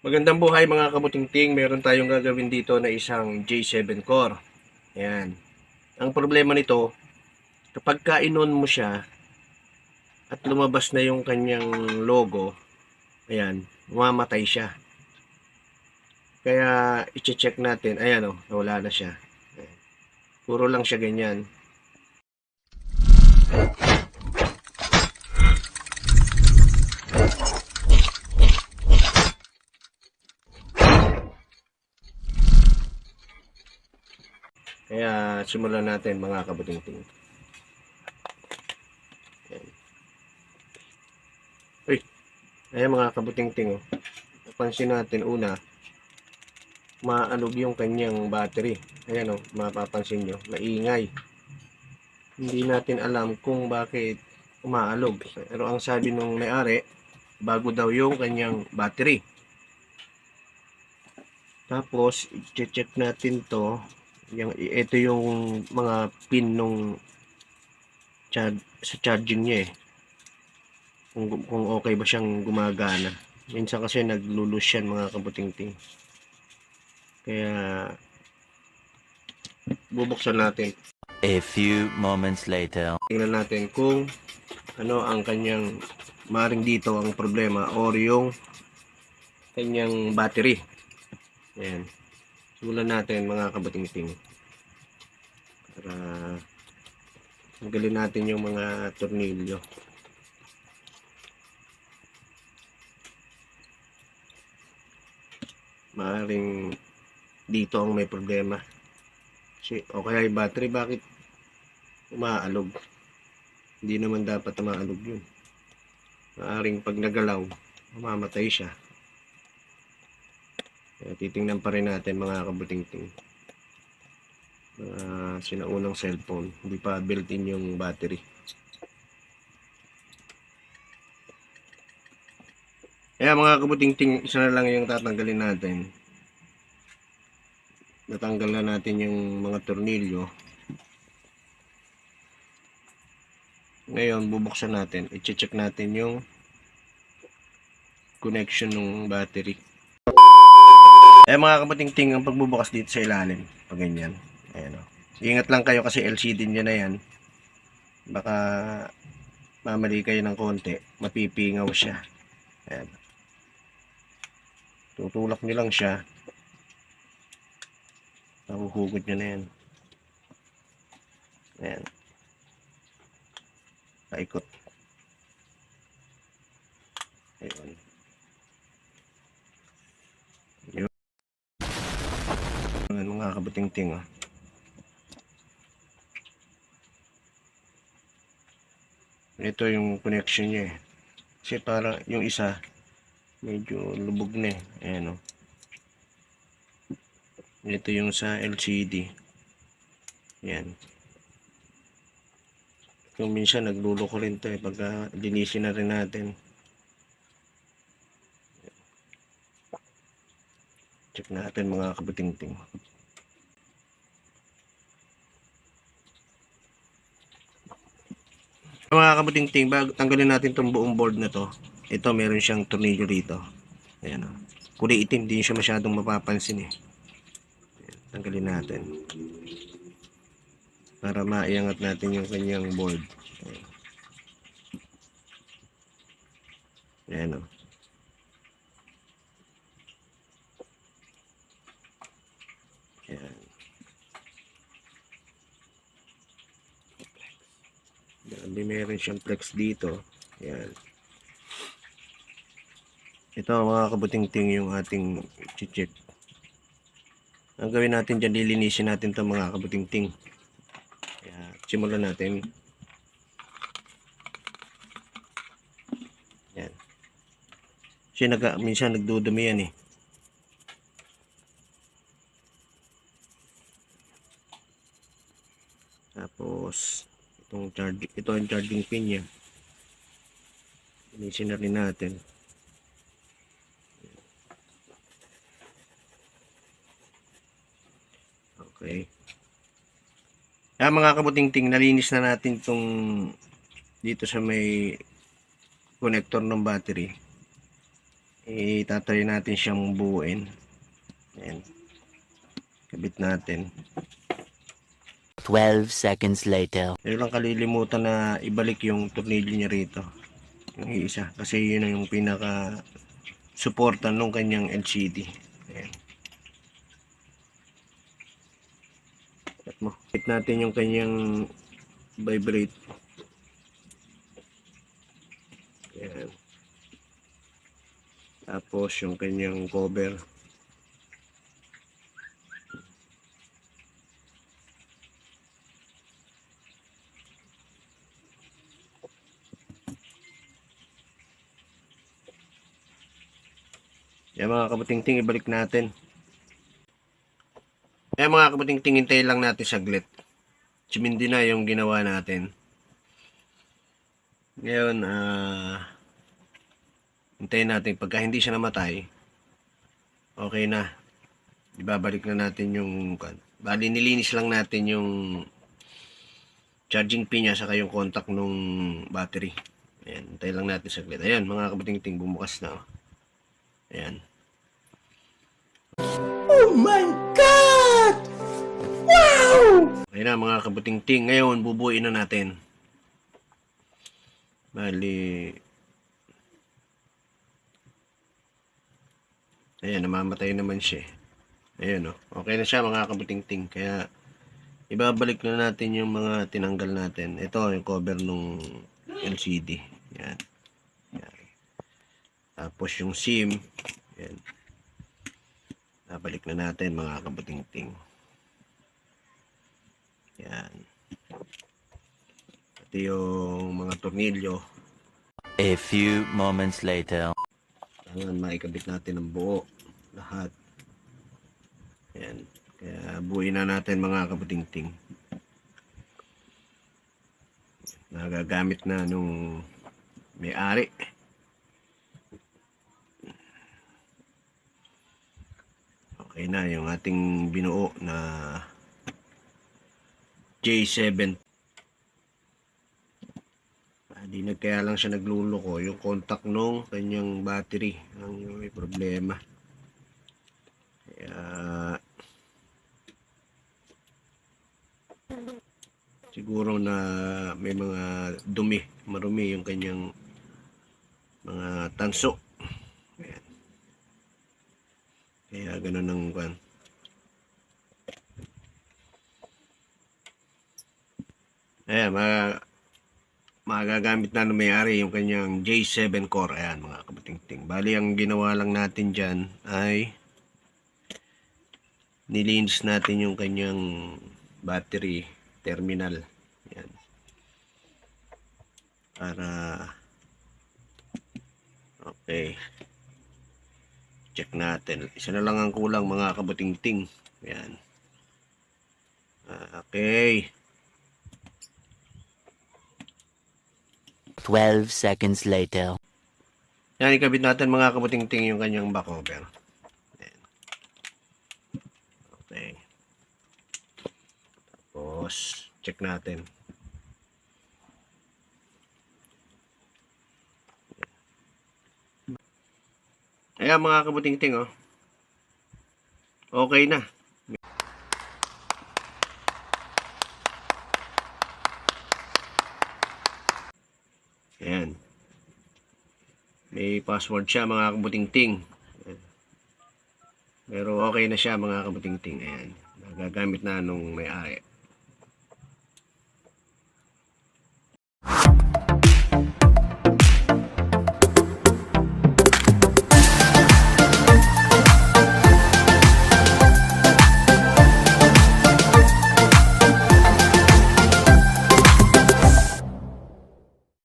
Magandang buhay mga kabutingting. Meron tayong gagawin dito na isang J7 core. Ayan. Ang problema nito, kapag kainon mo siya at lumabas na yung kanyang logo, ayan, mamatay siya. Kaya i-check natin. Ayan o, nawala na siya. Puro lang siya ganyan. Kaya simulan natin mga kabutingting. Uy, ayan mga kabutingting. Oh. Napansin natin una, maanog yung kanyang battery. Ayan oh, mapapansin nyo, maingay. Hindi natin alam kung bakit umaalog. Pero ang sabi nung may-ari, bago daw yung kanyang battery. Tapos, i-check natin to yung ito yung mga pin nung char, sa charging niya eh. Kung, kung okay ba siyang gumagana. Minsan kasi naglulus yan mga kabutingting. Kaya bubuksan natin. A few moments later. tingnan natin kung ano ang kanyang maring dito ang problema or yung kanyang battery. Ayan simulan natin mga kabatingting para magalin natin yung mga tornilyo. Maaring dito ang may problema. Kasi o kaya yung battery bakit umaalog? Hindi naman dapat umaalog yun. Maaring pag nagalaw mamamatay siya kaya titingnan pa rin natin mga kabutingting. Mga sinaunang cellphone. Hindi pa built-in yung battery. Kaya mga kabutingting, isa na lang yung tatanggalin natin. Natanggal na natin yung mga tornilyo. Ngayon, bubuksan natin. I-check natin yung connection ng battery. Eh mga kapatingting ang pagbubukas dito sa ilalim. Pag ganyan. Ayan o. Ingat lang kayo kasi LCD nyo na yan. Baka mamali kayo ng konti. Mapipingaw siya. Ayan. Tutulak nyo lang siya. Nahuhugot nyo na yan. Ayan. Paikot. Ayun. Ayan, mga kabutingting ah. Ito yung connection niya eh. Kasi para yung isa medyo lubog na eh. Ayan o. Ito yung sa LCD. Ayan. Kung minsan nagluloko rin to eh. Pagka linisin na rin natin. Check natin mga kabutingting. Mga kabutingting, tanggalin natin itong buong board na to. Ito, meron siyang tornilyo rito. Ayan o. Kulay itim, hindi siya masyadong mapapansin eh. Tanggalin natin. Para maiangat natin yung kanyang board. Ayan. Ayan o. Grabe, meron siyang flex dito. Ayan. Ito mga kabutingting yung ating check. Ang gawin natin dyan, lilinisin natin ito mga kabutingting. Kaya simulan natin. Yan. Kasi naga, minsan nagdudumi yan eh. Tapos, itong charge, ito ang charging pin niya. Linisin na rin natin. Okay. Kaya mga kabutingting, nalinis na natin itong dito sa may connector ng battery. itatry natin siyang buuin. Ayan. Kabit natin. 12 seconds later. Pero lang kalilimutan na ibalik yung tornilyo niya rito. Yung isa. Kasi yun na yung pinaka suporta nung kanyang LCD. Ayan. At. Hit natin yung kanyang vibrate. Ayan. Tapos yung kanyang cover. Yan mga kabuting-ting, ibalik natin. Yan mga kabuting-ting, hintayin lang natin saglit. Sumindi na yung ginawa natin. Ngayon, ah... hintayin natin. Pagka hindi siya namatay, okay na. Ibabalik na natin yung... Bali, nilinis lang natin yung charging pin niya saka yung contact nung battery. Ayan, hintayin lang natin saglit. Ayan, mga kabuting-ting, bumukas na. Oh. Ayan. Ayun na mga kabuting-ting. Ngayon, bubuuin na natin. Bali. Ayan, namamatay naman siya. eh. Ayan o. Okay na siya mga kabuting-ting. Kaya, ibabalik na natin yung mga tinanggal natin. Ito, yung cover nung LCD. Yan. Yan. Tapos yung SIM. Yan. Babalik na natin mga kabuting-ting. Yan. Ito yung mga tornilyo. A few moments later. Kailangan maikabit natin ang buo. Lahat. Yan. Kaya buuin na natin mga kabuting-ting. Nagagamit na nung may-ari. Okay na yung ating binuo na J7 Ah, di na kaya lang siya nagluloko yung contact nung kanyang battery ang may problema. Kaya siguro na may mga dumi marumi yung kanyang mga tanso Ayan. Kaya ganun ang kwan Ayan, mga magagamit na ng may-ari yung kanyang J7 core. Ayan mga kabuting-ting. Bali, ang ginawa lang natin dyan ay nilinis natin yung kanyang battery terminal. Ayan. Para okay. Check natin. Isa na lang ang kulang mga kabuting-ting. Ayan. Ah, Okay. 12 seconds later. Yan, ikabit natin mga kabuting-ting yung kanyang back cover. Ayan. Okay. Tapos, check natin. Ayan mga kabuting-ting, oh. Okay na. Ayan. May password siya mga kabuting-ting. Pero okay na siya mga kabuting-ting. Ayan. Nagagamit na nung may-ari.